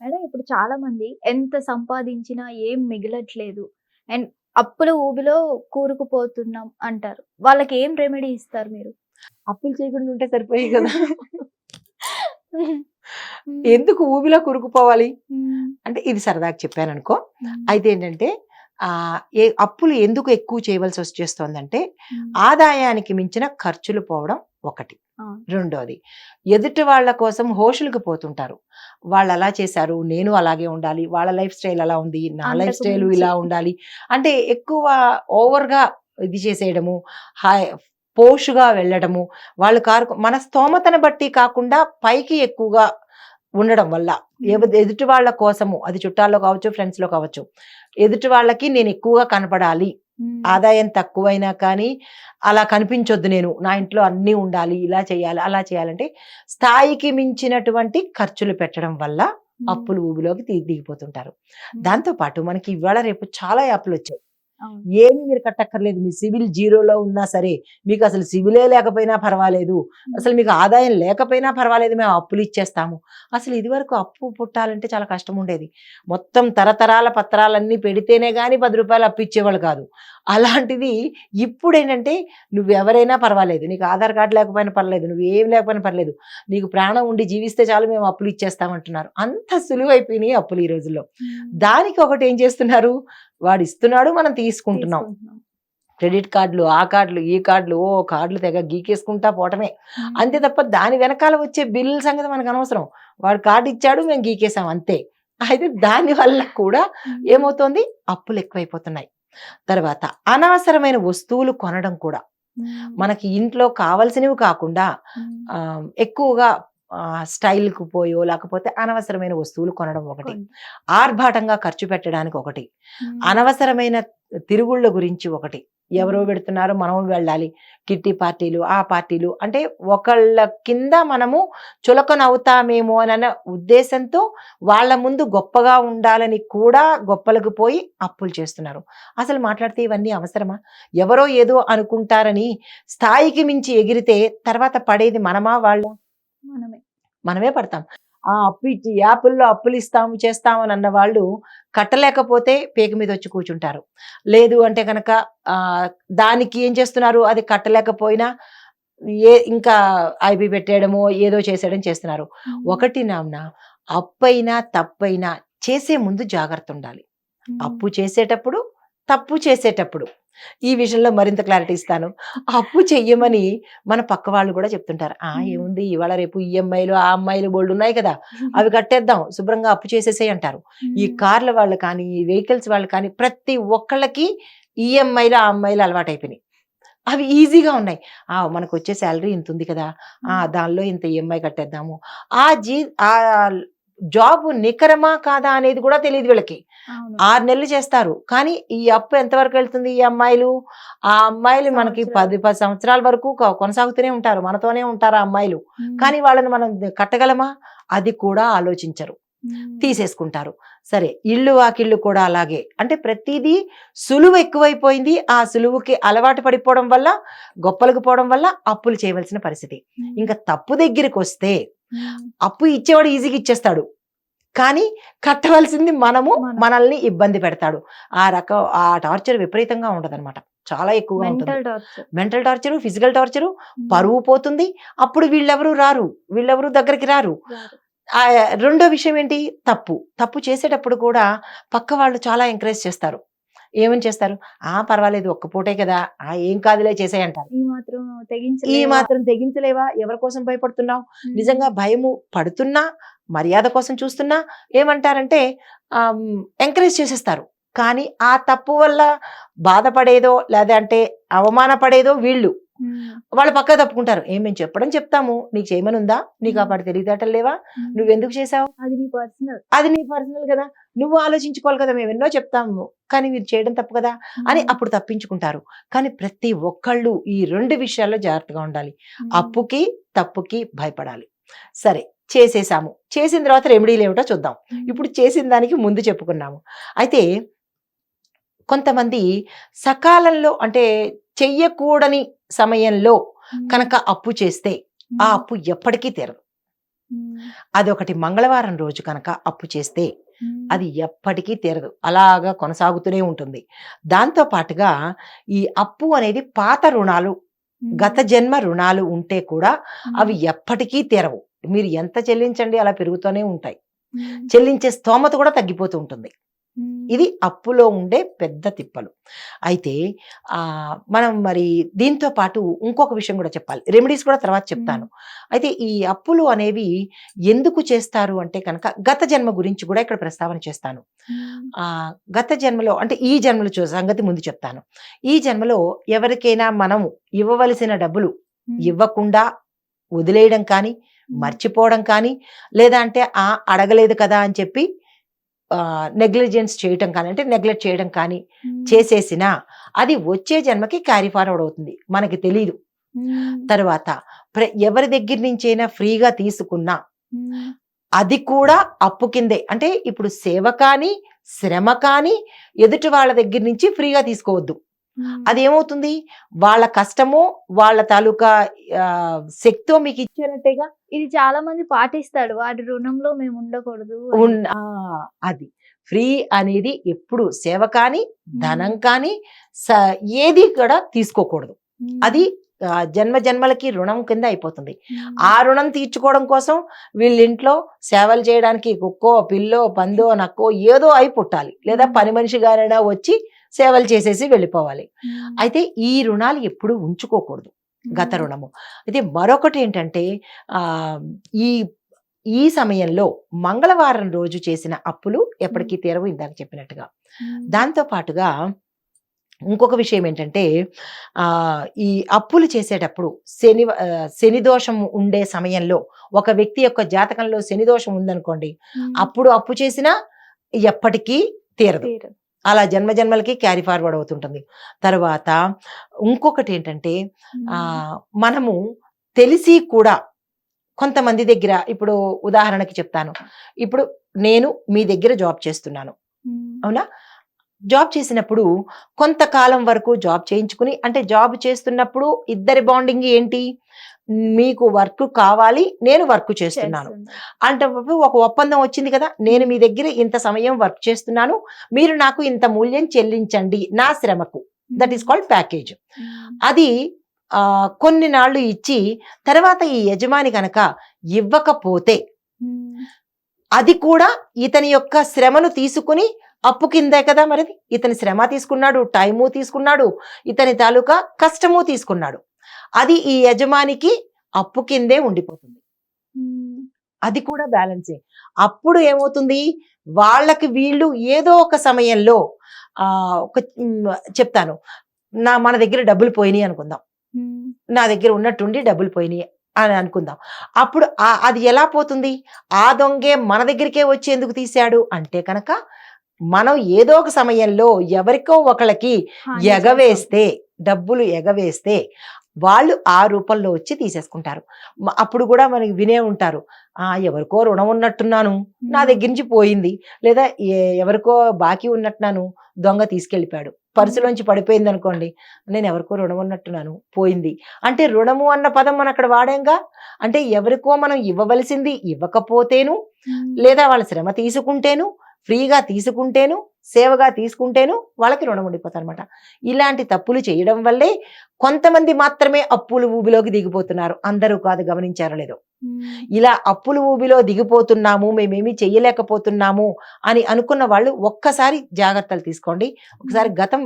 Madam ఇప్పుడు చాలా మంది ఎంత సంపాదించినా ఏం మిగలట్లేదు. అండ్ అప్పుల ఊబిలో కూరుకుపోతున్నాం అంటారు. వాళ్ళకి ఏం రెమెడీ ఇస్తారు మీరు? అప్పులు చేయకుండా ఉంటే సరిపోయాయి కదా! ఎందుకు ఊబిలో కురుకుపోవాలి? అంటే ఇది సరదాగా చెప్పాను అనుకో అయితే ఏంటంటే ఆ ఏ అప్పులు ఎందుకు ఎక్కువ చేయవలసి వచ్చేస్తోందంటే ఆదాయానికి మించిన ఖర్చులు పోవడం ఒకటి. రెండోది ఎదుటి వాళ్ళ కోసం హోషులకు పోతుంటారు. వాళ్ళు అలా చేశారు నేను అలాగే ఉండాలి వాళ్ళ లైఫ్ స్టైల్ అలా ఉంది నా లైఫ్ స్టైల్. ఇలా ఉండాలి. అంటే ఎక్కువ ఓవర్గా ఇది చేసేయడము హాయ్ పోషుగా వెళ్ళడము వాళ్ళు కారు మన స్తోమతను బట్టి కాకుండా పైకి ఎక్కువగా ఉండడం వల్ల. ఎదుటి వాళ్ళ కోసము అది చుట్టాల్లో కావచ్చు ఫ్రెండ్స్లో కావచ్చు ఎదుటి వాళ్ళకి నేను ఎక్కువగా కనపడాలి. ఆదాయం తక్కువైనా కానీ అలా కనిపించొద్దు నేను. నా ఇంట్లో అన్నీ ఉండాలి ఇలా చేయాలి అలా చేయాలంటే స్థాయికి మించినటువంటి ఖర్చులు పెట్టడం వల్ల అప్పులు ఊబిలోకి దిగి దిగిపోతుంటారు. దాంతో పాటు మనకి ఇవాళ రేపు చాలా యాప్లు వచ్చాయి. ఏమి మీరు కట్టక్కర్లేదు. మీ సివిల్ జీరోలో ఉన్నా సరే మీకు అసలు సివిలే లేకపోయినా పర్వాలేదు. అసలు మీకు ఆదాయం లేకపోయినా పర్వాలేదు. మేము అప్పులు ఇచ్చేస్తాము. అసలు ఇదివరకు అప్పు పుట్టాలంటే చాలా కష్టం ఉండేది. మొత్తం తరతరాల పత్రాలన్నీ పెడితేనే కానీ పది రూపాయలు అప్పు ఇచ్చేవాళ్ళు కాదు. అలాంటిది ఇప్పుడు ఏంటంటే నువ్వు ఎవరైనా పర్వాలేదు. నీకు ఆధార్ కార్డు లేకపోయినా పర్లేదు నువ్వు ఏం లేకపోయినా పర్లేదు నీకు ప్రాణం ఉండి జీవిస్తే చాలు మేము అప్పులు ఇచ్చేస్తామంటున్నారు. అంత సులువైపోయినాయి అప్పులు ఈ రోజుల్లో. దానికి ఒకటి ఏం చేస్తున్నారు? వాడు ఇస్తున్నాడు మనం తీసుకుంటున్నాం. క్రెడిట్ కార్డులు ఆ కార్డులు ఈ కార్డులు ఓ కార్డులు తెగ గీకేసుకుంటా పోవటమే. అంతే తప్ప దాని వెనకాల వచ్చే బిల్ సంగతి మనకు అనవసరం. వాడు కార్డు ఇచ్చాడు మేము గీకేసాం అంతే. అయితే దాని వల్ల కూడా ఏమవుతోంది? అప్పులు ఎక్కువైపోతున్నాయి. తర్వాత అనవసరమైన వస్తువులు కొనడం కూడా. మనకి ఇంట్లో కావలసినవి కాకుండా ఎక్కువగా స్టైల్కు పోయో లేకపోతే అనవసరమైన వస్తువులు కొనడం ఒకటి. ఆర్భాటంగా ఖర్చు పెట్టడానికి ఒకటి. అనవసరమైన తిరుగుళ్ళ గురించి ఒకటి. ఎవరో పెడుతున్నారో మనము వెళ్ళాలి. కిట్టి పార్టీలు ఆ పార్టీలు అంటే ఒకళ్ళ కింద మనము చులకనవుతామేమో అన్న ఉద్దేశంతో వాళ్ళ ముందు గొప్పగా ఉండాలని కూడా గొప్పలకు పోయి అప్పులు చేస్తున్నారు. అసలు మాట్లాడితే ఇవన్నీ అవసరమా? ఎవరో ఏదో అనుకుంటారని స్థాయికి మించి ఎగిరితే తర్వాత పడేది మనమా వాళ్ళ? మనమే. మనమే పడతాం. ఆ అప్పు ఇచ్చి యాపుల్లో అప్పులు ఇస్తాము చేస్తాము అని అన్న వాళ్ళు కట్టలేకపోతే పేక మీద వచ్చి కూర్చుంటారు. లేదు అంటే కనుక ఆ దానికి ఏం చేస్తున్నారు? అది కట్టలేకపోయినా ఏ ఇంకా ఐబీ పెట్టేయడమో ఏదో చేసేయడం చేస్తున్నారు. ఒకటి నామ్న అప్పైనా తప్పైనా చేసే ముందు జాగ్రత్త ఉండాలి. అప్పు చేసేటప్పుడు తప్పు చేసేటప్పుడు. ఈ విషయంలో మరింత క్లారిటీ ఇస్తాను. అప్పు చెయ్యమని మన పక్క వాళ్ళు కూడా చెప్తుంటారు. ఆ. ఏముంది? ఇవాళ రేపు ఈఎంఐలు ఆ అమ్మాయిలు బోల్డ్ ఉన్నాయి కదా. అవి కట్టేద్దాం. శుభ్రంగా అప్పు చేసేసే అంటారు. ఈ కార్ల వాళ్ళు కానీ ఈ వెహికల్స్ వాళ్ళు కానీ ప్రతి ఒక్కళ్ళకి ఈఎంఐలు ఆ అమ్మాయిలు అలవాటు అయిపోయినాయి అవి ఈజీగా ఉన్నాయి. ఆ మనకు వచ్చే శాలరీ ఇంత ఉంది కదా. ఆ దానిలో ఇంత ఈఎంఐ కట్టేద్దాము. ఆ జీ ఆ జాబ్ నికరమా కాదా అనేది కూడా తెలియదు వీళ్ళకి. ఆరు నెలలు చేస్తారు. కానీ ఈ అప్పు ఎంతవరకు వెళ్తుంది ఈ అమ్మాయిలు? ఆ అమ్మాయిలు మనకి. పది పది సంవత్సరాల వరకు కొనసాగుతూనే ఉంటారు. మనతోనే ఉంటారు ఆ అమ్మాయిలు. మ్మ్. కానీ వాళ్ళని మనం కట్టగలమా? అది కూడా ఆలోచించరు. తీసేసుకుంటారు. సరే ఇల్లు వాకిళ్ళు కూడా అలాగే. అంటే ప్రతిదీ సులువు ఎక్కువైపోయింది. ఆ సులువుకి అలవాటు పడిపోవడం వల్ల గొప్పలకు పోవడం వల్ల అప్పులు చేయవలసిన పరిస్థితి. ఇంకా తప్పు దగ్గరికి వస్తే. అప్పు ఇచ్చేవాడు ఈజీగా ఇచ్చేస్తాడు. కానీ కట్టవలసింది మనము మనం. మనల్ని ఇబ్బంది పెడతాడు. ఆ రకం ఆ టార్చర్ విపరీతంగా ఉంటదన్నమాట చాలా ఎక్కువగా ఉంటుంది. Mental torture. ఫిజికల్ టార్చరు పరువు పోతుంది. అప్పుడు వీళ్ళెవరు రారు. వీళ్ళెవరు దగ్గరికి రారు. ఆ రెండో విషయం ఏంటి? తప్పు. తప్పు చేసేటప్పుడు కూడా పక్క వాళ్ళు చాలా ఎంకరేజ్ చేస్తారు. ఏమని చేస్తారు? ఆ పర్వాలేదు ఒక్క పూటే కదా. ఆ ఏం కాదులే చేసేయంటారు ఈ మాత్రం ఈ? మాత్రం తెగించలేవా? ఎవరి కోసం భయపడుతున్నావు. నిజంగా భయము పడుతున్నా మర్యాద కోసం చూస్తున్నా ఏమంటారంటే ఎంకరేజ్ చేసేస్తారు. కానీ ఆ తప్పు వల్ల బాధపడేదో లేదంటే అవమానపడేదో వీళ్ళు. వాళ్ళు పక్క తప్పుకుంటారు. ఏం మేము చెప్పడం చెప్తాము. నీకు చేయమని ఉందా నీకు ఆ పాటి తెలివితేటలు లేవా. నువ్వెందుకు చేసావు? అది నీ పర్సనల్. అది నీ పర్సనల్ కదా. నువ్వు ఆలోచించుకోవాలి కదా. మేము ఎన్నో చెప్తాము. కానీ మీరు చేయడం తప్పు కదా అని అప్పుడు తప్పించుకుంటారు. కానీ ప్రతి ఒక్కళ్ళు ఈ రెండు విషయాల్లో జాగ్రత్తగా ఉండాలి. అప్పుకి తప్పుకి భయపడాలి. సరే. చేసేసాము. చేసిన తర్వాత రెమెడీలు ఏమిటో చూద్దాం. ఇప్పుడు చేసిన దానికి ముందు చెప్పుకున్నాము. అయితే కొంతమంది సకాలంలో అంటే చెయ్యకూడని సమయంలో కనుక అప్పు చేస్తే ఆ అప్పు ఎప్పటికీ తీరదు. అదొకటి మంగళవారం రోజు కనుక అప్పు చేస్తే అది ఎప్పటికీ తీరదు. అలాగా కొనసాగుతూనే ఉంటుంది. దాంతో పాటుగా ఈ అప్పు అనేది పాత రుణాలు గత జన్మ రుణాలు ఉంటే కూడా అవి ఎప్పటికీ తీరవు. మీరు ఎంత చెల్లించండి అలా పెరుగుతూనే ఉంటాయి. చెల్లించే స్తోమత కూడా తగ్గిపోతూ ఉంటుంది. ఇది అప్పులో ఉండే పెద్ద తిప్పలు. అయితే ఆ మనం మరి దీంతో పాటు ఇంకొక విషయం కూడా చెప్పాలి. రెమెడీస్ కూడా తర్వాత చెప్తాను. అయితే ఈ అప్పులు అనేవి ఎందుకు చేస్తారు అంటే కనుక గత జన్మ గురించి కూడా ఇక్కడ ప్రస్తావన చేస్తాను. గత జన్మలో అంటే ఈ జన్మలో చూ సంగతి ముందు చెప్తాను. ఈ జన్మలో ఎవరికైనా మనము ఇవ్వవలసిన డబ్బులు ఇవ్వకుండా వదిలేయడం కానీ మర్చిపోవడం కానీ లేదా అంటే ఆ అడగలేదు కదా అని చెప్పి నెగ్లిజెన్స్ చేయటం కానీ అంటే నెగ్లెక్ట్ చేయడం కానీ చేసేసినా అది వచ్చే జన్మకి క్యారీ ఫార్వర్డ్ అవుతుంది. మనకి తెలియదు తర్వాత ఎవరి దగ్గర నుంచైనా ఫ్రీగా తీసుకున్నా అది కూడా అప్పు కిందే. అంటే ఇప్పుడు సేవ కానీ శ్రమ కానీ ఎదుటి వాళ్ళ దగ్గర నుంచి ఫ్రీగా తీసుకోవద్దు. ఉమ్, అదేమవుతుంది? వాళ్ళ కష్టమో వాళ్ళ తాలూకా శక్తో మీకు ఇచ్చారంటేగా ఇది చాలా మంది పాటిస్తాడు వాడి రుణంలో మేము ఉండకూడదు అది. ఫ్రీ అనేది ఎప్పుడు సేవ కానీ ధనం కానీ ఏది కూడా తీసుకోకూడదు. అది జన్మ జన్మలకి రుణం కింద అయిపోతుంది. ఆ రుణం తీర్చుకోవడం కోసం వీళ్ళ ఇంట్లో సేవలు చేయడానికి కుక్కో పిల్లో పందో నక్కో ఏదో అయి పుట్టాలి. లేదా పని మనిషి గారైనా వచ్చి సేవలు చేసేసి వెళ్ళిపోవాలి. అయితే ఈ రుణాలు ఎప్పుడు ఉంచుకోకూడదు గత రుణము. అయితే మరొకటి ఏంటంటే ఆ ఈ ఈ సమయంలో మంగళవారం రోజు చేసిన అప్పులు ఎప్పటికీ తీరవు ఇందాక చెప్పినట్టుగా. దాంతో పాటుగా ఇంకొక విషయం ఏంటంటే ఆ ఈ అప్పులు చేసేటప్పుడు శని శని దోషం ఉండే సమయంలో ఒక వ్యక్తి యొక్క జాతకంలో శని దోషం ఉందనుకోండి అప్పుడు అప్పు చేసినా ఎప్పటికీ తీరదు. తీరు. అలా జన్మ జన్మలకి క్యారీ ఫార్వర్డ్ అవుతుంటుంది. తర్వాత ఇంకొకటి ఏంటంటే ఆ మనము తెలిసి కూడా కొంతమంది దగ్గర ఇప్పుడు ఉదాహరణకి చెప్తాను. ఇప్పుడు నేను మీ దగ్గర జాబ్ చేస్తున్నాను. అవునా? జాబ్ చేసినప్పుడు కొంతకాలం వరకు జాబ్ చేయించుకుని అంటే జాబ్ చేస్తున్నప్పుడు ఇద్దరి బాండింగ్ ఏంటి? మీకు వర్క్ కావాలి నేను వర్క్ చేస్తున్నాను. అంటే ఒక ఒప్పందం వచ్చింది కదా నేను మీ దగ్గర ఇంత సమయం వర్క్ చేస్తున్నాను మీరు నాకు ఇంత మూల్యం చెల్లించండి నా శ్రమకు. దట్ ఈస్ కాల్డ్ ప్యాకేజ్ అది ఆ, కొన్ని నాళ్ళు ఇచ్చి తర్వాత ఈ యజమాని కనుక ఇవ్వకపోతే అది కూడా ఇతని యొక్క శ్రమను తీసుకుని అప్పు కిందే కదా మరి ఇతని శ్రమ తీసుకున్నాడు టైము తీసుకున్నాడు ఇతని తాలూకా కష్టము తీసుకున్నాడు. అది ఈ యజమానికి అప్పు కిందే ఉండిపోతుంది. అది కూడా బ్యాలెన్సే అప్పుడు ఏమవుతుంది? వాళ్ళకి వీళ్ళు ఏదో ఒక సమయంలో ఆ ఒక చెప్తాను. నా మన దగ్గర డబ్బులు పోయినాయి అనుకుందాం. నా దగ్గర ఉన్నట్టుండి డబ్బులు పోయినాయి అని అనుకుందాం. అప్పుడు ఆ- అది ఎలా పోతుంది? ఆ దొంగే మన దగ్గరికే వచ్చి ఎందుకు తీశాడు? అంటే కనుక మనం ఏదో ఒక సమయంలో ఎవరికో ఒకళ్ళకి ఎగవేస్తే డబ్బులు ఎగవేస్తే వాళ్ళు ఆ రూపంలో వచ్చి తీసేసుకుంటారు. అప్పుడు కూడా మనకి వినే ఉంటారు. ఆ ఎవరికో రుణం ఉన్నట్టున్నాను. నా దగ్గర నుంచి పోయింది. లేదా ఎవరికో బాకీ ఉన్నట్టున్నాను. దొంగ తీసుకెళ్ళిపోయాడు. పర్సులోంచి పడిపోయింది అనుకోండి. నేను ఎవరికో రుణం ఉన్నట్టున్నాను. పోయింది. అంటే రుణము అన్న పదం మనం అక్కడ వాడాంగా? అంటే ఎవరికో మనం ఇవ్వవలసింది ఇవ్వకపోతేను లేదా వాళ్ళ శ్రమ తీసుకుంటేను ఫ్రీగా తీసుకుంటేను సేవగా తీసుకుంటేను వాళ్ళకి రుణం ఉండిపోతారు అనమాట ఇలాంటి తప్పులు చేయడం వల్లే కొంతమంది మాత్రమే అప్పులు ఊబిలోకి దిగిపోతున్నారు. అందరూ కాదు గమనించారో లేదో. ఇలా అప్పులు ఊబిలో దిగిపోతున్నాము మేమేమీ చెయ్యలేకపోతున్నాము అని అనుకున్న వాళ్ళు ఒక్కసారి జాగ్రత్తలు తీసుకోండి. ఒకసారి గతం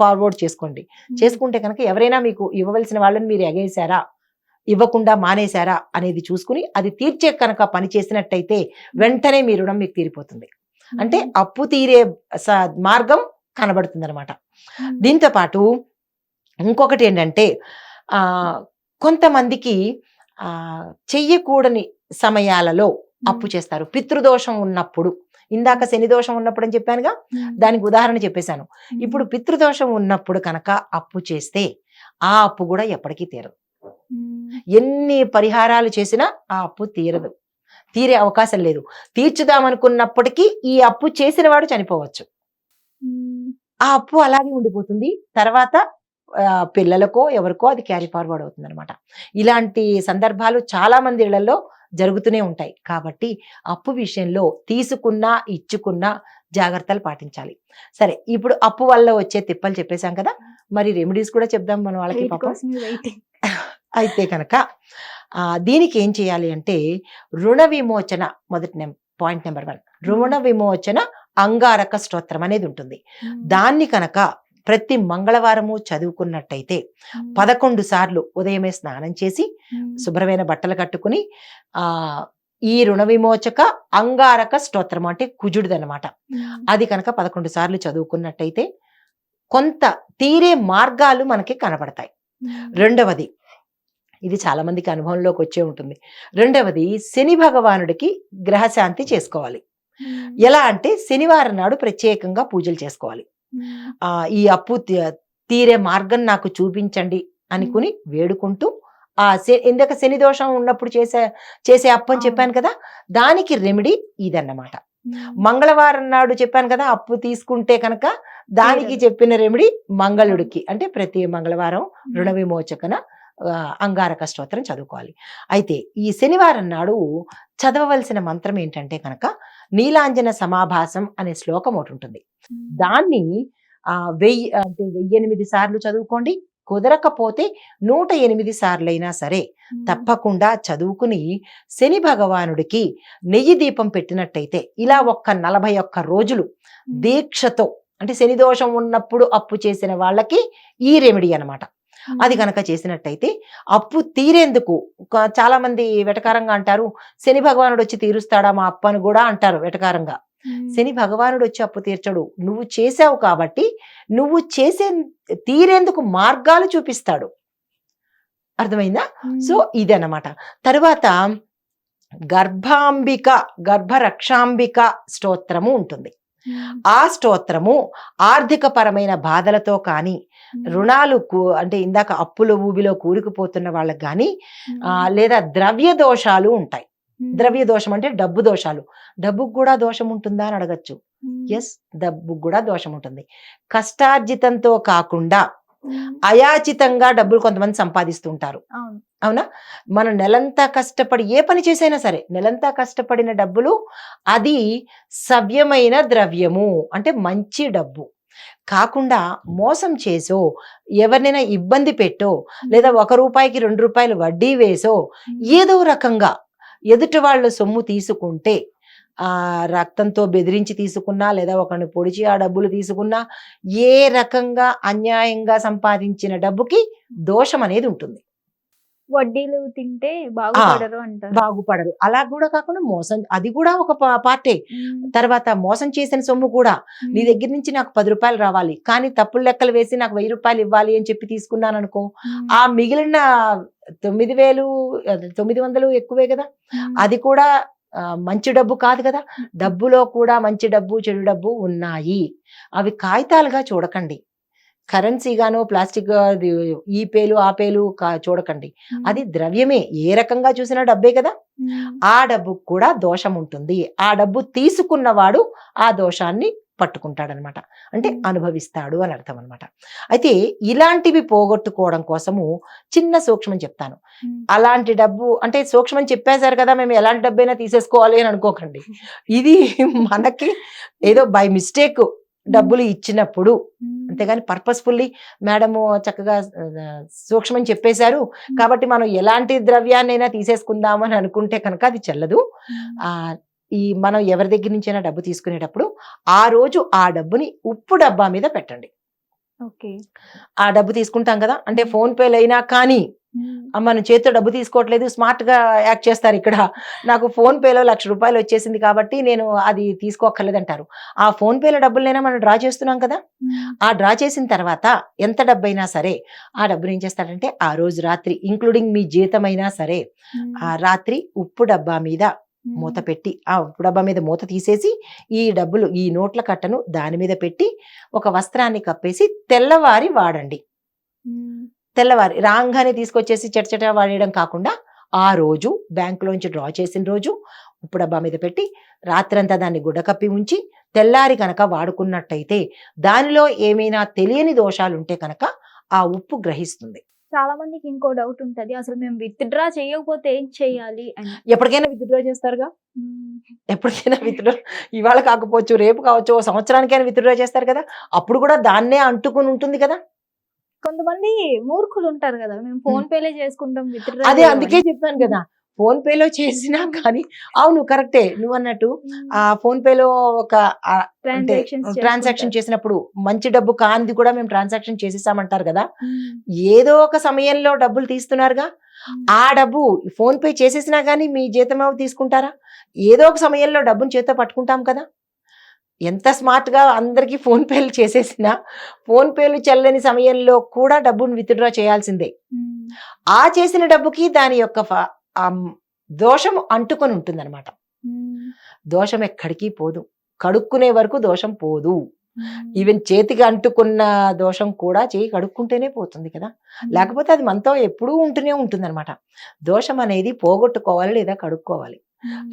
ఫార్వర్డ్ చేసుకోండి. చేసుకుంటే కనుక ఎవరైనా మీకు ఇవ్వవలసిన వాళ్ళని మీరు ఎగేశారా ఇవ్వకుండా మానేశారా అనేది చూసుకుని అది తీర్చే కనుక పని చేసినట్టయితే వెంటనే మీ రుణం మీకు తీరిపోతుంది. అంటే అప్పు తీరే మార్గం కనబడుతుంది అనమాట దీంతో పాటు ఇంకొకటి ఏంటంటే ఆ కొంతమందికి ఆ చెయ్యకూడని సమయాలలో అప్పు చేస్తారు. పితృదోషం ఉన్నప్పుడు ఇందాక శని దోషం ఉన్నప్పుడు అని చెప్పానుగా దానికి ఉదాహరణ చెప్పేశాను. ఇప్పుడు పితృదోషం ఉన్నప్పుడు కనుక అప్పు చేస్తే ఆ అప్పు కూడా ఎప్పటికీ తీరదు. ఎన్ని పరిహారాలు చేసినా ఆ అప్పు తీరదు. తీరే అవకాశం లేదు. తీర్చుదామనుకున్నప్పటికీ ఈ అప్పు చేసిన వాడు చనిపోవచ్చు. ఆ అప్పు అలాగే ఉండిపోతుంది. తర్వాత పిల్లలకో ఎవరికో అది క్యారీ ఫార్వర్డ్ అవుతుంది అనమాట ఇలాంటి సందర్భాలు చాలా మంది ఇళ్ళలో జరుగుతూనే ఉంటాయి. కాబట్టి అప్పు విషయంలో తీసుకున్నా ఇచ్చుకున్నా జాగ్రత్తలు పాటించాలి. సరే ఇప్పుడు అప్పు వల్ల వచ్చే తిప్పలు చెప్పేశాం కదా? మరి రెమెడీస్ కూడా చెప్దాం మనం వాళ్ళకి పాపం. అయితే కనుక దీనికి ఏం చేయాలి అంటే రుణ విమోచన మొదటి పాయింట్ నెంబర్ వన్. రుణ విమోచన అంగారక స్తోత్రం అనేది ఉంటుంది. దాన్ని కనుక ప్రతి మంగళవారము చదువుకున్నట్టయితే పదకొండు సార్లు ఉదయమే స్నానం చేసి శుభ్రమైన బట్టలు కట్టుకుని ఆ ఈ రుణ విమోచక అంగారక స్తోత్రం అంటే కుజుడిదనమాట అది కనుక పదకొండు సార్లు చదువుకున్నట్టయితే కొంత తీరే మార్గాలు మనకి కనబడతాయి. రెండవది ఇది చాలా మందికి అనుభవంలోకి వచ్చే ఉంటుంది. రెండవది శని భగవానుడికి గ్రహశాంతి చేసుకోవాలి. ఎలా అంటే శనివారం నాడు ప్రత్యేకంగా పూజలు చేసుకోవాలి. ఆ ఈ అప్పు తీరే మార్గం నాకు చూపించండి అనుకుని వేడుకుంటూ ఆ ఇందాక శని దోషం ఉన్నప్పుడు చేసే చేసే అప్పు అని. చెప్పాను కదా దానికి రెమెడీ ఇదన్నమాట. మంగళవారం నాడు చెప్పాను కదా అప్పు తీసుకుంటే కనుక దానికి. చెప్పిన రెమెడీ మంగళుడికి. అంటే ప్రతి మంగళవారం రుణ విమోచకన అంగారక స్తోత్రం చదువుకోవాలి. అయితే ఈ శనివారం నాడు చదవవలసిన మంత్రం ఏంటంటే కనుక నీలాంజన సమాభాసం అనే శ్లోకం ఒకటి ఉంటుంది. దాన్ని ఆ వెయ్యి అంటే వెయ్యి ఎనిమిది సార్లు చదువుకోండి. కుదరకపోతే నూట ఎనిమిది సార్లైనా సరే తప్పకుండా చదువుకుని శని భగవానుడికి నెయ్యి దీపం పెట్టినట్టయితే ఇలా ఒక్క నలభై ఒక్క రోజులు దీక్షతో అంటే శని దోషం ఉన్నప్పుడు అప్పు చేసిన వాళ్ళకి ఈ రెమెడీ అన్నమాట. అది కనుక చేసినట్టయితే అప్పు తీరేందుకు చాలా మంది వెటకారంగా అంటారు శని భగవానుడు వచ్చి తీరుస్తాడా మా అప్పు అని కూడా అంటారు వెటకారంగా. శని భగవానుడు వచ్చి అప్పు తీర్చడు నువ్వు చేసావు కాబట్టి నువ్వు చేసే తీరేందుకు మార్గాలు చూపిస్తాడు. అర్థమైందా? సో ఇదన్నమాట. తర్వాత గర్భాంబిక గర్భరక్షాంబిక స్తోత్రము ఉంటుంది. ఆ స్తోత్రము ఆర్థిక పరమైన బాధలతో కానీ రుణాలు అంటే ఇందాక అప్పుల ఊబిలో కూరుకుపోతున్న వాళ్ళకి కానీ లేదా ద్రవ్య దోషాలు ఉంటాయి. ద్రవ్య దోషం అంటే డబ్బు దోషాలు. డబ్బుకు కూడా దోషం ఉంటుందా అని అడగచ్చు. ఎస్ డబ్బుకు కూడా దోషం ఉంటుంది. కష్టార్జితంతో కాకుండా అయాచితంగా డబ్బులు కొంతమంది సంపాదిస్తుంటారు. అవును. మనం నెలంతా కష్టపడి ఏ పని చేసైనా సరే నెలంతా కష్టపడిన డబ్బులు అది సవ్యమైన ద్రవ్యము అంటే మంచి డబ్బు. కాకుండా మోసం చేసో ఎవరినైనా ఇబ్బంది పెట్టో లేదా ఒక రూపాయికి రెండు రూపాయలు వడ్డీ వేసో ఏదో రకంగా ఎదుటి వాళ్ళ సొమ్ము తీసుకుంటే రక్తంతో బెదిరించి తీసుకున్నా లేదా ఒకరిని పొడిచి ఆ డబ్బులు తీసుకున్నా ఏ రకంగా అన్యాయంగా సంపాదించిన డబ్బుకి దోషం అనేది ఉంటుంది. వడ్డీలు తింటే బాగుపడరు అంటారు. బాగుపడరు. అలా కూడా కాకుండా మోసం అది కూడా ఒక పార్టే. తర్వాత మోసం చేసిన సొమ్ము కూడా నీ దగ్గర నుంచి నాకు పది రూపాయలు రావాలి కానీ తప్పులు లెక్కలు వేసి నాకు వెయ్యి రూపాయలు ఇవ్వాలి అని చెప్పి తీసుకున్నాను అనుకో ఆ మిగిలిన తొమ్మిది వేలు తొమ్మిది వందలు ఎక్కువే కదా? అది కూడా మంచి డబ్బు కాదు కదా. డబ్బులో కూడా మంచి డబ్బు చెడు డబ్బు ఉన్నాయి. అవి కాగితాలుగా చూడకండి. కరెన్సీగానో ప్లాస్టిక్ ఈ పేలు ఆ పేలు కా- చూడకండి. అది ద్రవ్యమే. ఏ రకంగా చూసినా డబ్బే కదా. ఆ డబ్బుకు కూడా దోషం ఉంటుంది. ఆ డబ్బు తీసుకున్నవాడు ఆ దోషాన్ని పట్టుకుంటాడనమాట. అంటే. అనుభవిస్తాడు అని అర్థం అనమాట అయితే ఇలాంటివి పోగొట్టుకోవడం కోసము చిన్న సూక్ష్మం చెప్తాను. అలాంటి డబ్బు అంటే సూక్ష్మం చెప్పేశారు కదా మేము ఎలాంటి డబ్బైనా తీసేసుకోవాలి అని అనుకోకండి. ఇది మనకి ఏదో బై మిస్టేక్ డబ్బులు ఇచ్చినప్పుడు అంతేగాని పర్పస్ఫుల్లీ మేడము చక్కగా సూక్ష్మం చెప్పేశారు. కాబట్టి మనం ఎలాంటి ద్రవ్యాన్నైనా తీసేసుకుందాము అని అనుకుంటే కనుక అది చెల్లదు. ఆ ఈ మనం ఎవరి దగ్గర నుంచైనా డబ్బు తీసుకునేటప్పుడు ఆ రోజు ఆ డబ్బుని ఉప్పు డబ్బా మీద పెట్టండి. ఓకే. ఆ డబ్బు తీసుకుంటాం కదా అంటే ఫోన్ పేలు అయినా కానీ "ఆ, మనం చేతితో డబ్బు తీసుకోవట్లేదు స్మార్ట్గా యాక్ట్ చేస్తారు ఇక్కడ. నాకు ఫోన్ పేలో లక్ష రూపాయలు వచ్చేసింది కాబట్టి నేను అది తీసుకోక్కర్లేదు అంటారు ఆ ఫోన్ పేలో డబ్బులైనా మనం డ్రా చేస్తున్నాం కదా ఆ డ్రా చేసిన తర్వాత ఎంత డబ్బైనా సరే ఆ డబ్బుని ఏం చేస్తాడంటే ఆ రోజు రాత్రి ఇంక్లూడింగ్ మీ జీతమైనా సరే ఆ రాత్రి ఉప్పు డబ్బా మీద మూత పెట్టి ఆ డబ్బా మీద మూత తీసేసి ఈ డబ్బులు ఈ నోట్ల కట్టను దాని మీద పెట్టి ఒక వస్త్రాన్ని కప్పేసి తెల్లవారి వాడండి. తెల్లవారి రాగానే తీసుకొచ్చేసి చటచట వాడేయడం కాకుండా ఆ రోజు బ్యాంకులోంచి డ్రా చేసిన రోజు ఉప్పు డబ్బా మీద పెట్టి రాత్రంతా దాన్ని గుడ్డ కప్పి ఉంచి తెల్లారి కనుక వాడుకున్నట్టయితే దానిలో ఏమైనా తెలియని దోషాలు ఉంటే కనుక ఆ ఉప్పు గ్రహిస్తుంది. చాలా మందికి ఇంకో డౌట్ ఉంటది. అసలు మేము విత్డ్రా చేయకపోతే ఏం చేయాలి అని. ఎప్పటికైనా విత్డ్రా చేస్తారుగా? ఉమ్, ఎప్పటికైనా విత్డ్రా ఇవాళ కాకపోవచ్చు రేపు కావచ్చు సంవత్సరానికైనా విత్డ్రా చేస్తారు కదా? అప్పుడు కూడా దాన్నే అంటుకుని ఉంటుంది కదా? కొంతమంది మూర్ఖులు ఉంటారు కదా. మేము ఫోన్ పేలే చేసుకుంటాం విత్డ్రా అదే అందుకే చెప్పాను కదా. ఫోన్ పేలో చేసినా కానీ అవును కరెక్టే. నువ్వు అన్నట్టు ఆ ఫోన్ పేలో ఒక అంటే ట్రాన్సాక్షన్ చేసినప్పుడు మంచి డబ్బు కాంది కూడా మేము ట్రాన్సాక్షన్ చేసేసామంటారు కదా. ఏదో ఒక సమయంలో డబ్బులు తీస్తున్నారుగా. ఆ డబ్బు ఫోన్ పే చేసేసినా కానీ మీ జీతం తీసుకుంటారా? ఏదో ఒక సమయంలో డబ్బును చేత్తో పట్టుకుంటాం కదా. ఎంత స్మార్ట్గా అందరికీ ఫోన్ పేలు చేసేసినా ఫోన్ పేలు చెల్లని సమయంలో కూడా డబ్బును విత్డ్రా చేయాల్సిందే. ఆ చేసిన డబ్బుకి దాని యొక్క ఫ- ఆ దోషం అంటుకొని ఉంటుందన్నమాట. దోషం ఎక్కడికి పోదు. కడుక్కునే వరకు దోషం పోదు. ఈవెన్ చేతికి అంటుకున్న దోషం కూడా చేయి కడుక్కుంటేనే పోతుంది కదా. లేకపోతే అది మనతో ఎప్పుడూ ఉంటూనే ఉంటుంది దోషం అనేది పోగొట్టుకోవాలి లేదా కడుక్కోవాలి.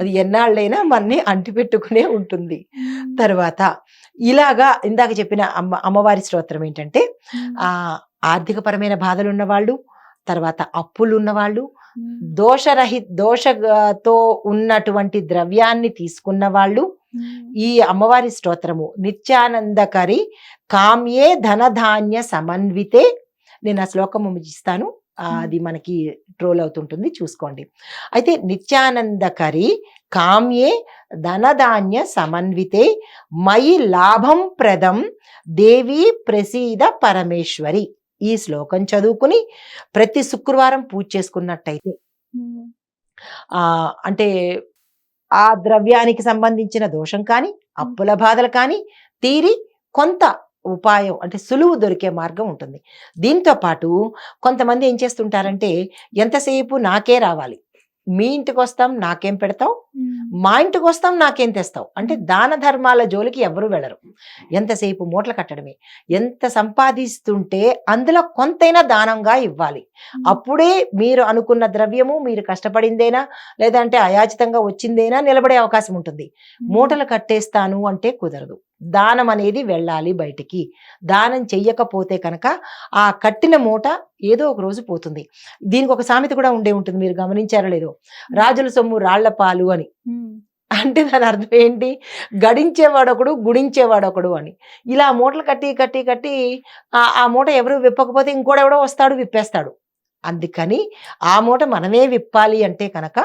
అది ఎన్నాళ్ళైనా మనని అంటిపెట్టుకునే ఉంటుంది. తర్వాత ఇలాగా ఇందాక చెప్పిన అమ్మ అమ్మవారి స్తోత్రం ఏంటంటే ఆ ఆర్థికపరమైన బాధలు ఉన్నవాళ్ళు తర్వాత అప్పులు ఉన్నవాళ్ళు దోషరహి దోషతో ఉన్నటువంటి ద్రవ్యాన్ని తీసుకున్న వాళ్ళు ఈ అమ్మవారి స్తోత్రము. నిత్యానందకరి కామ్యే ధనధాన్య సమన్వితే. నేను ఆ శ్లోకము ఇస్తాను ఆ, అది మనకి ట్రోల్ అవుతుంటుంది. చూసుకోండి. అయితే నిత్యానందకరి కామ్యే ధనధాన్య సమన్వితే. మయి లాభం ప్రదం దేవి ప్రసీద పరమేశ్వరి. ఈ శ్లోకం చదువుకుని ప్రతి శుక్రవారం పూజ చేసుకున్నట్టయితే ఆ అంటే ఆ ద్రవ్యానికి సంబంధించిన దోషం కానీ అప్పుల బాధలు కానీ తీరి కొంత ఉపాయం అంటే సులువు దొరికే మార్గం ఉంటుంది. దీంతో పాటు కొంతమంది ఏం చేస్తుంటారంటే ఎంతసేపు నాకే రావాలి? మీ ఇంటికి వస్తాం నాకేం పెడతావు? మా ఇంటికి వస్తాం నాకేం తెస్తావు? అంటే దాన ధర్మాల జోలికి ఎవరు వెళ్ళరు. ఎంతసేపు మూటలు కట్టడమే. ఎంత సంపాదిస్తుంటే అందులో కొంతైనా దానంగా ఇవ్వాలి. అప్పుడే మీరు అనుకున్న ద్రవ్యము మీరు కష్టపడిందేనా? లేదంటే అయాచితంగా వచ్చిందేనా? నిలబడే అవకాశం ఉంటుంది. మూటలు కట్టేస్తాను అంటే కుదరదు. దానం అనేది వెళ్ళాలి బయటికి. దానం చెయ్యకపోతే కనుక ఆ కట్టిన మూట ఏదో ఒక రోజు పోతుంది. దీనికి ఒక సామెత కూడా ఉండే ఉంటుంది. మీరు గమనించారో లేదో? రాజుల సొమ్ము రాళ్ళ పాలు అని. అంటే దాని అర్థం ఏంటి? గడించేవాడొకడు గుడించేవాడొకడు అని. ఇలా మూటలు కట్టి కట్టి కట్టి ఆ మూట ఎవరు విప్పకపోతే ఇంకోడెవడో వస్తాడు విప్పేస్తాడు. అందుకని ఆ మూట మనమే విప్పాలి అంటే కనుక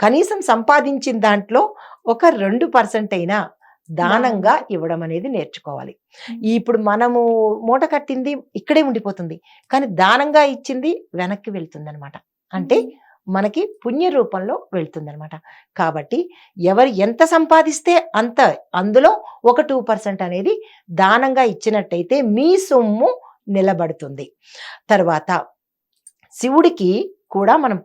కనీసం సంపాదించిన దాంట్లో ఒక రెండు పర్సెంట్ అయినా దానంగా ఇవ్వడం అనేది నేర్చుకోవాలి. ఇప్పుడు మనము మూట కట్టింది ఇక్కడే ఉండిపోతుంది. కానీ దానంగా ఇచ్చింది వెనక్కి వెళ్తుంది అనమాట అంటే మనకి పుణ్య రూపంలో వెళ్తుందన్నమాట. కాబట్టి ఎవరు ఎంత సంపాదిస్తే అంత అందులో ఒక టూ పర్సెంట్ అనేది దానంగా ఇచ్చినట్టయితే మీ సొమ్ము నిలబడుతుంది. తర్వాత శివుడికి కూడా మనం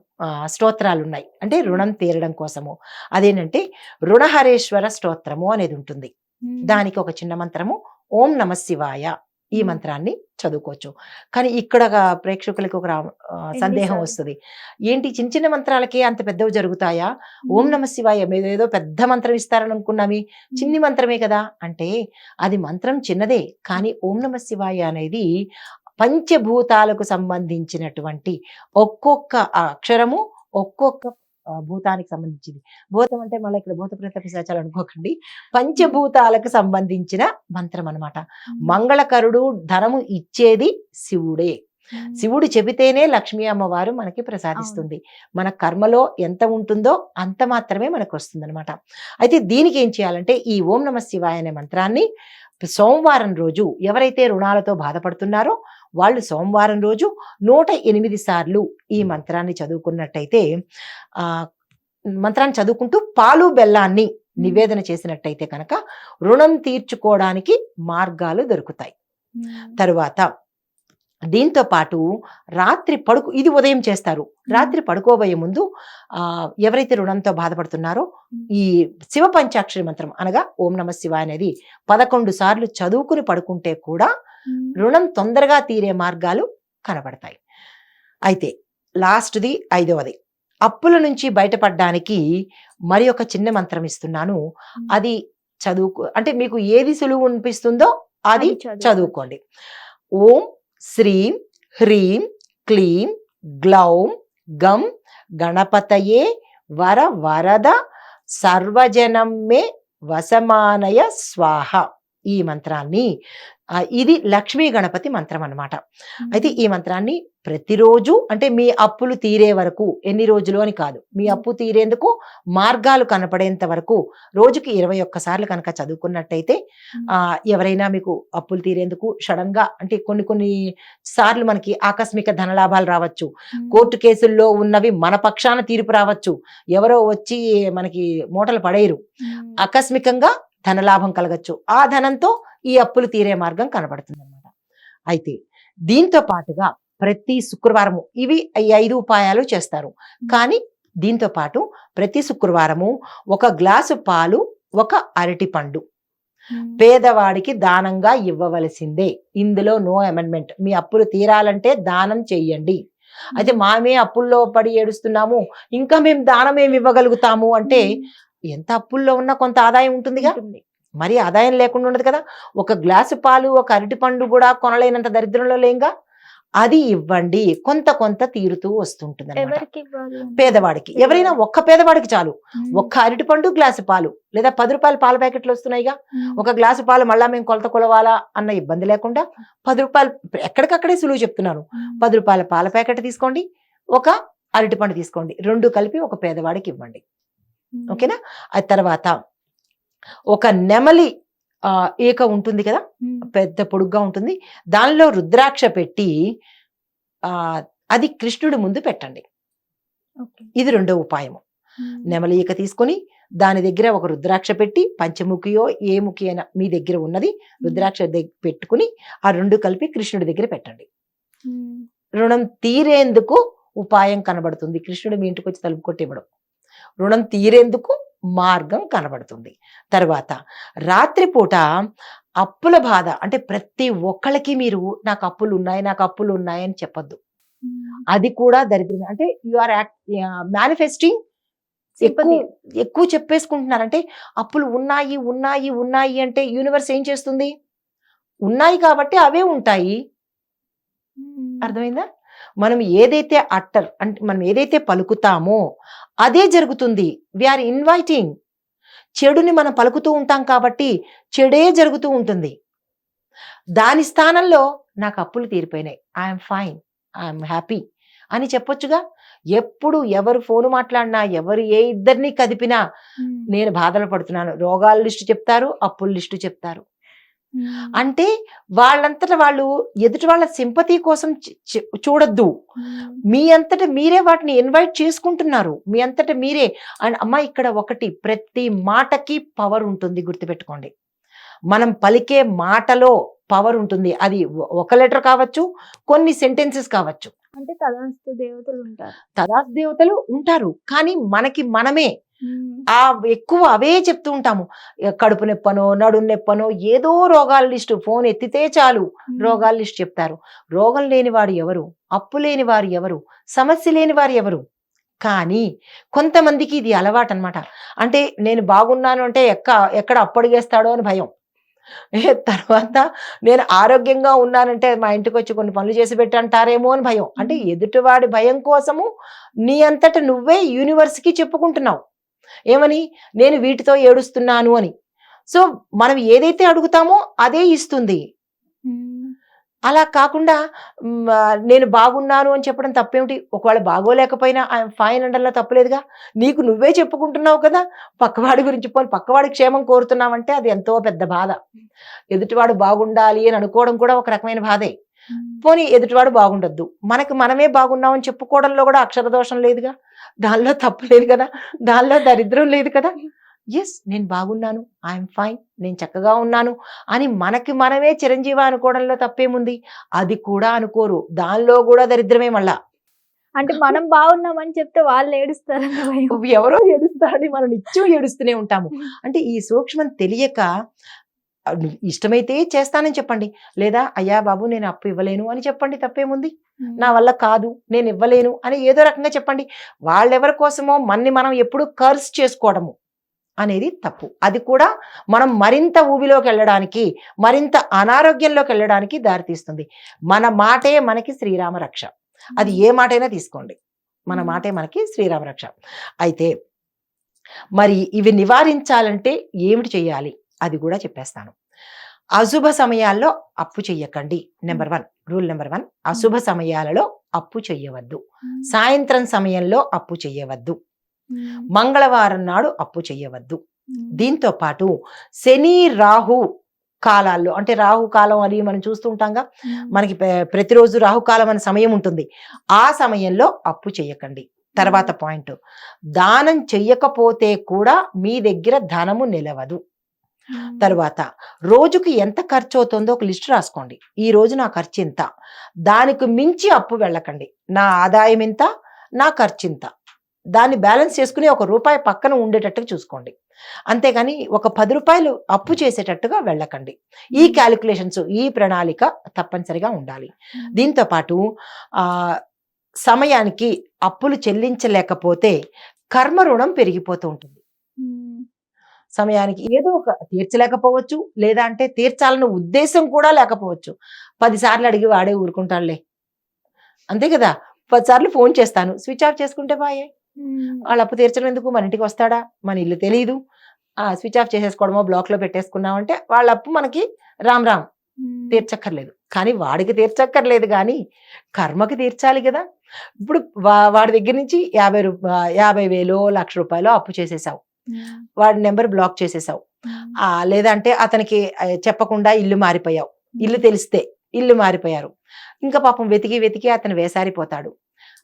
స్తోత్రాలు ఉన్నాయి అంటే రుణం తీరడం కోసము. అదేంటంటే రుణహరేశ్వర స్తోత్రము అనేది ఉంటుంది. దానికి ఒక చిన్న మంత్రము ఓం నమ శివాయ ఈ. మంత్రాన్ని చదువుకోవచ్చు. కానీ ఇక్కడ ప్రేక్షకులకి ఒక సందేహం? వస్తుంది. ఏంటి చిన్న చిన్న మంత్రాలకే అంత పెద్దవి జరుగుతాయా? ఓం నమ శివాయ ఏదో పెద్ద మంత్రం ఇస్తారని అనుకున్నామి చిన్ని మంత్రమే కదా? అంటే అది మంత్రం చిన్నదే. కానీ ఓం నమ శివాయ అనేది పంచభూతాలకు సంబంధించినటువంటి ఒక్కొక్క అక్షరము ఒక్కొక్క భూతానికి సంబంధించింది. భూతం అంటే మళ్ళీ ఇక్కడ భూత ప్రేత పిశాచాలు అనుకోకండి. పంచభూతాలకు సంబంధించిన మంత్రం అన్నమాట. మంగళకరుడు ధనము ఇచ్చేది శివుడే. శివుడు చెబితేనే లక్ష్మీ అమ్మవారు మనకి ప్రసాదిస్తుంది. మన కర్మలో ఎంత ఉంటుందో అంత మాత్రమే మనకు వస్తుంది అనమాట అయితే దీనికి ఏం చేయాలంటే ఈ ఓం నమ శివాయ అనే మంత్రాన్ని సోమవారం రోజు ఎవరైతే రుణాలతో బాధపడుతున్నారో వాళ్ళు సోమవారం రోజు నూట ఎనిమిది సార్లు ఈ మంత్రాన్ని చదువుకున్నట్టయితే ఆ మంత్రాన్ని చదువుకుంటూ పాలు బెల్లాన్ని నివేదన చేసినట్టయితే కనుక రుణం తీర్చుకోవడానికి మార్గాలు దొరుకుతాయి. తరువాత దీంతో పాటు రాత్రి పడుకు ఇది ఉదయం చేస్తారు. రాత్రి పడుకోబోయే ముందు ఆ ఎవరైతే రుణంతో బాధపడుతున్నారో ఈ శివ పంచాక్షరి మంత్రం అనగా ఓం నమ శివ అనేది పదకొండు సార్లు చదువుకుని పడుకుంటే కూడా రుణం తొందరగా తీరే మార్గాలు కనబడతాయి. అయితే లాస్ట్ది ఐదవది. అప్పుల నుంచి బయటపడడానికి మరి ఒక చిన్న మంత్రం ఇస్తున్నాను. అది చదువుకో అంటే మీకు ఏది సులువు అనిపిస్తుందో అది చదువుకోండి. ఓం శ్రీం హ్రీం క్లీం గ్లౌం గం గణపతయే వర వరద సర్వజనం మే వసమానయ స్వాహ. ఈ మంత్రాన్ని ఇది లక్ష్మీ గణపతి మంత్రం అన్నమాట. అయితే ఈ మంత్రాన్ని ప్రతిరోజు అంటే మీ అప్పులు తీరే వరకు ఎన్ని రోజులు అని కాదు. మీ అప్పు తీరేందుకు మార్గాలు కనపడేంత వరకు రోజుకి ఇరవై ఒక్కసార్లు కనుక చదువుకున్నట్టయితే ఆ ఎవరైనా మీకు అప్పులు తీరేందుకు సడన్గా అంటే కొన్ని కొన్ని సార్లు మనకి ఆకస్మిక ధనలాభాలు రావచ్చు. కోర్టు కేసుల్లో ఉన్నవి మన పక్షాన తీర్పు రావచ్చు. ఎవరో వచ్చి మనకి మూటలు పడేయరు. ఆకస్మికంగా ధనలాభం కలగచ్చు. ఆ ధనంతో ఈ అప్పులు తీరే మార్గం కనబడుతుంది అనమాట అయితే దీంతో పాటుగా ప్రతి శుక్రవారము ఇవి ఈ ఐదు ఉపాయాలు చేస్తారు. కానీ దీంతో పాటు ప్రతి శుక్రవారము ఒక గ్లాసు పాలు ఒక అరటి పండు. పేదవాడికి దానంగా ఇవ్వవలసిందే. ఇందులో నో అమెండ్మెంట్. మీ అప్పులు తీరాలంటే దానం చెయ్యండి. అయితే మామే అప్పుల్లో పడి ఏడుస్తున్నాము. ఇంకా మేము దానం ఏమి ఇవ్వగలుగుతాము అంటే ఎంత అప్పుల్లో ఉన్నా కొంత ఆదాయం ఉంటుందిగా. మరి ఆదాయం లేకుండా ఉండదు కదా. ఒక గ్లాసు పాలు ఒక అరటి పండు కూడా కొనలేనంత దరిద్రంలో లేంగా? అది ఇవ్వండి. కొంత కొంత తీరుతూ వస్తుంటుంది పేదవాడికి. ఎవరైనా ఒక్క పేదవాడికి చాలు. ఒక్క అరటి పండు గ్లాసు పాలు. లేదా పది రూపాయల పాల ప్యాకెట్లు వస్తున్నాయిగా. ఒక గ్లాసు పాలు మళ్ళా మేము కొలత కొలవాలా అన్న ఇబ్బంది లేకుండా పది రూపాయలు ఎక్కడికక్కడే సులువు చెప్తున్నాను పది రూపాయల పాల ప్యాకెట్ తీసుకోండి. ఒక అరటిపండు తీసుకోండి. రెండు కలిపి ఒక పేదవాడికి ఇవ్వండి. ఓకేనా? ఆ తర్వాత ఒక నెమలి ఆ, ఈక ఉంటుంది కదా? పెద్ద పొడుగ్గా ఉంటుంది. దానిలో రుద్రాక్ష పెట్టి ఆ అది కృష్ణుడి ముందు పెట్టండి. ఇది రెండో ఉపాయము. నెమలి ఈక తీసుకొని దాని దగ్గర ఒక రుద్రాక్ష పెట్టి పంచముఖియో ఏ ముఖి అయినా మీ దగ్గర ఉన్నది రుద్రాక్ష పెట్టుకుని ఆ రెండు కలిపి కృష్ణుడి దగ్గర పెట్టండి. రుణం తీరేందుకు ఉపాయం కనబడుతుంది. కృష్ణుడు మీ ఇంటికి వచ్చి తలుపు కొట్టి ఇవ్వడం. రుణం తీరేందుకు మార్గం కనబడుతుంది. తర్వాత రాత్రిపూట అప్పుల బాధ అంటే ప్రతి ఒక్కళ్ళకి మీరు నాకు అప్పులు ఉన్నాయి నాకు అప్పులు ఉన్నాయి అని చెప్పొద్దు. అది కూడా దరిద్రమే. అంటే యు ఆర్ మేనిఫెస్టింగ్ ఎక్కువ ఎక్కువ చెప్పేసుకుంటున్నారు అంటే అప్పులు ఉన్నాయి ఉన్నాయి ఉన్నాయి అంటే యూనివర్స్ ఏం చేస్తుంది? ఉన్నాయి కాబట్టి అవే ఉంటాయి. అర్థమైందా? మనం ఏదైతే అట్టర్ అంటే మనం ఏదైతే పలుకుతామో అదే జరుగుతుంది. ఆర్ ఇన్వైటింగ్ చెడుని మనం పలుకుతూ ఉంటాం కాబట్టి చెడే జరుగుతూ ఉంటుంది. దాని స్థానంలో నాకు అప్పులు తీరిపోయినాయి. ఐఎమ్ ఫైన్ ఐఎమ్ హ్యాపీ అని చెప్పొచ్చుగా? ఎప్పుడు ఎవరు ఫోన్ మాట్లాడినా ఎవరు ఏ ఇద్దరిని కదిపినా నేను బాధలు పడుతున్నాను. రోగాల లిస్టు చెప్తారు అప్పుల లిస్టు చెప్తారు. అంటే వాళ్ళంతట వాళ్ళు ఎదుటి వాళ్ళ సింపతి కోసం చూడొద్దు. మీ అంతట మీరే వాటిని ఇన్వైట్ చేసుకుంటున్నారు. మీ అంతట మీరే. అండ్ అమ్మ ఇక్కడ ఒకటి ప్రతి మాటకి పవర్ ఉంటుంది గుర్తుపెట్టుకోండి. మనం పలికే మాటలో పవర్ ఉంటుంది. అది ఒక లెటర్ కావచ్చు కొన్ని సెంటెన్సెస్ కావచ్చు. అంటే తదాస్తు దేవతలు ఉంటారు. తదాస్ దేవతలు ఉంటారు. కానీ మనకి మనమే ఆ ఎక్కువ అవే చెప్తూ ఉంటాము. కడుపు నొప్పనో నడు నొప్పనో ఏదో రోగాల లిస్టు. ఫోన్ ఎత్తితే చాలు రోగాల లిస్ట్ చెప్తారు. రోగం లేని వాడు ఎవరు? అప్పు లేని వారు ఎవరు? సమస్య లేని వారు ఎవరు? కానీ కొంతమందికి ఇది అలవాటు అనమాట అంటే నేను బాగున్నాను అంటే ఎక్క ఎక్కడ అప్పడిగేస్తాడో అని భయం. తర్వాత నేను ఆరోగ్యంగా ఉన్నానంటే మా ఇంటికి వచ్చి కొన్ని పనులు చేసి పెట్టి అంటారేమో అని భయం. అంటే ఎదుటివాడి భయం కోసము నీ అంతట నువ్వే యూనివర్స్కి చెప్పుకుంటున్నావు. ఏమని? నేను వీటితో ఏడుస్తున్నాను అని. సో మనం ఏదైతే అడుగుతామో అదే ఇస్తుంది. అలా కాకుండా నేను బాగున్నాను అని చెప్పడం తప్పేమిటి? ఒకవేళ బాగోలేకపోయినా ఐఎమ్ ఫైన్ అనడంలో తప్పలేదుగా? నీకు నువ్వే చెప్పుకుంటున్నావు కదా? పక్కవాడి గురించి పోని పక్కవాడి క్షేమం కోరుతున్నావంటే అది ఎంతో పెద్ద బాధ. ఎదుటివాడు బాగుండాలి అని అనుకోవడం కూడా ఒక రకమైన బాధే. పోనీ ఎదుటివాడు బాగుండొద్దు. మనకి మనమే బాగున్నామని చెప్పుకోవడంలో కూడా అక్షర దోషం లేదుగా? దానిలో తప్పు లేదు కదా? దానిలో దరిద్రం లేదు కదా? ఎస్ నేను బాగున్నాను. ఐఎమ్ ఫైన్ నేను చక్కగా ఉన్నాను. అని మనకి మనమే చిరంజీవి అనుకోవడంలో తప్పేముంది? అది కూడా అనుకోరు. దానిలో కూడా దరిద్రమే మళ్ళా. అంటే మనం బాగున్నామని చెప్తే వాళ్ళు ఏడుస్తారన్న భయం. ఎవరో ఏడుస్తారని మనం నిత్యం ఏడుస్తూనే ఉంటాము. అంటే ఈ సూక్ష్మం తెలియక ఇష్టమైతే చేస్తానని చెప్పండి. లేదా అయ్యా బాబు నేను అప్పు ఇవ్వలేను అని చెప్పండి తప్పేముంది? నా వల్ల కాదు నేను ఇవ్వలేను అని ఏదో రకంగా చెప్పండి. వాళ్ళెవరి కోసమో మన్ని మనం ఎప్పుడు కర్స్ చేసుకోవడము. అనేది తప్పు. అది కూడా మనం మరింత ఊబిలోకి వెళ్ళడానికి మరింత అనారోగ్యంలోకి వెళ్ళడానికి దారితీస్తుంది మన మాటే మనకి శ్రీరామ రక్ష. అది ఏ మాటైనా తీసుకోండి. మన మాటే మనకి శ్రీరామ రక్ష. అయితే మరి ఇవి నివారించాలంటే ఏమిటి చేయాలి? అది కూడా చెప్పేస్తాను. అశుభ సమయాల్లో అప్పు చెయ్యకండి. Number one rule number one. అశుభ సమయాలలో అప్పు చెయ్యవద్దు. సాయంత్రం సమయంలో అప్పు చెయ్యవద్దు. మంగళవారం నాడు అప్పు చెయ్యవద్దు. మ్మ్. దీంతో పాటు శని రాహు కాలాల్లో అంటే రాహు కాలం అని మనం చూస్తుంటాంగా. మనకి ప్ర- ప్రతిరోజు రాహుకాలం అనే సమయం ఉంటుంది. ఆ సమయంలో అప్పు చేయకండి తర్వాత పాయింట్. దానం చెయ్యకపోతే కూడా మీ దగ్గర ధనము నిలవదు. తరువాత రోజుకి ఎంత ఖర్చు అవుతుందో ఒక లిస్ట్ రాసుకోండి. ఈ రోజు నా ఖర్చు ఇంత. దానికి మించి అప్పు వెళ్ళకండి. నా ఆదాయం ఇంత నా ఖర్చు ఇంత. దాన్ని బ్యాలెన్స్ చేసుకుని ఒక రూపాయి పక్కన ఉండేటట్టుగా చూసుకోండి. అంతేగాని ఒక పది రూపాయలు అప్పు చేసేటట్టుగా వెళ్ళకండి. ఈ క్యాలిక్యులేషన్స్ ఈ ప్రణాళిక తప్పనిసరిగా ఉండాలి. దీంతో పాటు ఆ సమయానికి అప్పులు చెల్లించలేకపోతే కర్మ రుణం పెరిగిపోతూ ఉంటుంది. సమయానికి ఏదో ఒక తీర్చలేకపోవచ్చు లేదా అంటే తీర్చాలన్న ఉద్దేశం కూడా లేకపోవచ్చు. పదిసార్లు అడిగి వాడే ఊరుకుంటాడులే. అంతే కదా? పదిసార్లు ఫోన్ చేస్తాను. స్విచ్ ఆఫ్ చేసుకుంటే బాయే. వాళ్ళ అప్పు తీర్చడం ఎందుకు? మన ఇంటికి వస్తాడా? మన ఇల్లు తెలియదు ఆ స్విచ్ ఆఫ్ చేసేసుకోవడమో బ్లాక్లో పెట్టేసుకున్నామంటే వాళ్ళ అప్పు మనకి రామ్ రామ్. తీర్చక్కర్లేదు. కానీ వాడికి తీర్చక్కర్లేదు కానీ కర్మకి తీర్చాలి కదా. ఇప్పుడు వా- వాడి దగ్గర నుంచి యాభై రూప యాభై వేలు లక్ష రూపాయలు అప్పు చేసేసావు. వాడి నెంబర్ బ్లాక్ చేసేసావు. లేదంటే అతనికి చెప్పకుండా ఇల్లు మారిపోయావు. ఇల్లు తెలిస్తే ఇల్లు మారిపోయారు. ఇంకా పాపం వెతికి వెతికి అతను వేసారిపోతాడు.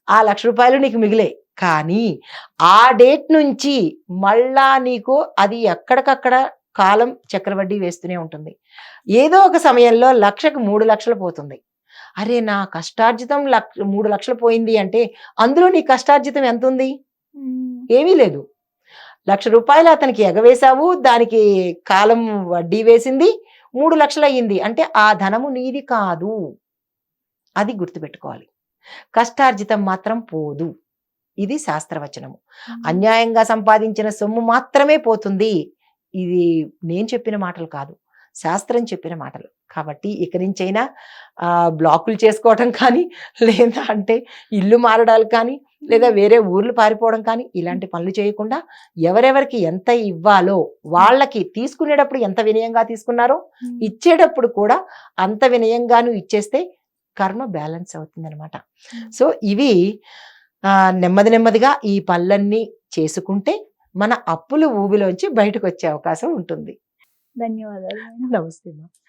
ఆ లక్ష రూపాయలు నీకు మిగిలే. కానీ ఆ డేట్ నుంచి మళ్ళా నీకు అది ఎక్కడికక్కడ కాలం చక్రవడ్డీ వేస్తూనే ఉంటుంది. ఏదో ఒక సమయంలో లక్షకు మూడు లక్షలు పోతుంది. అరే నా కష్టార్జితం లక్ష మూడు లక్షలు పోయింది అంటే అందులో నీ కష్టార్జితం ఎంత ఉంది. ఏమీ లేదు. లక్ష రూపాయలు అతనికి ఎగవేశావు దానికి కాలం వడ్డీ వేసింది మూడు లక్షలు అయ్యింది. అంటే ఆ ధనము నీది కాదు. అది గుర్తుపెట్టుకోవాలి. కష్టార్జితం మాత్రం పోదు. ఇది శాస్త్రవచనము. అన్యాయంగా సంపాదించిన సొమ్ము మాత్రమే పోతుంది. ఇది నేను చెప్పిన మాటలు కాదు. శాస్త్రం చెప్పిన మాటలు. కాబట్టి ఇక నుంచైనా బ్లాకులు చేసుకోవటం కానీ లేదా అంటే ఇల్లు మారడాలు కానీ లేదా వేరే ఊర్లు పారిపోవడం కానీ ఇలాంటి పనులు చేయకుండా ఎవరెవరికి ఎంత ఇవ్వాలో వాళ్ళకి తీసుకునేటప్పుడు ఎంత వినయంగా తీసుకున్నారో. ఇచ్చేటప్పుడు కూడా అంత వినయంగాను ఇచ్చేస్తే కర్మ బ్యాలెన్స్ అవుతుంది అనమాట సో ఇవి నెమ్మది నెమ్మదిగా ఈ పనులన్నీ చేసుకుంటే మన అప్పుల ఊబిలోంచి బయటకు వచ్చే అవకాశం ఉంటుంది ధన్యవాదాలు. నమస్తే.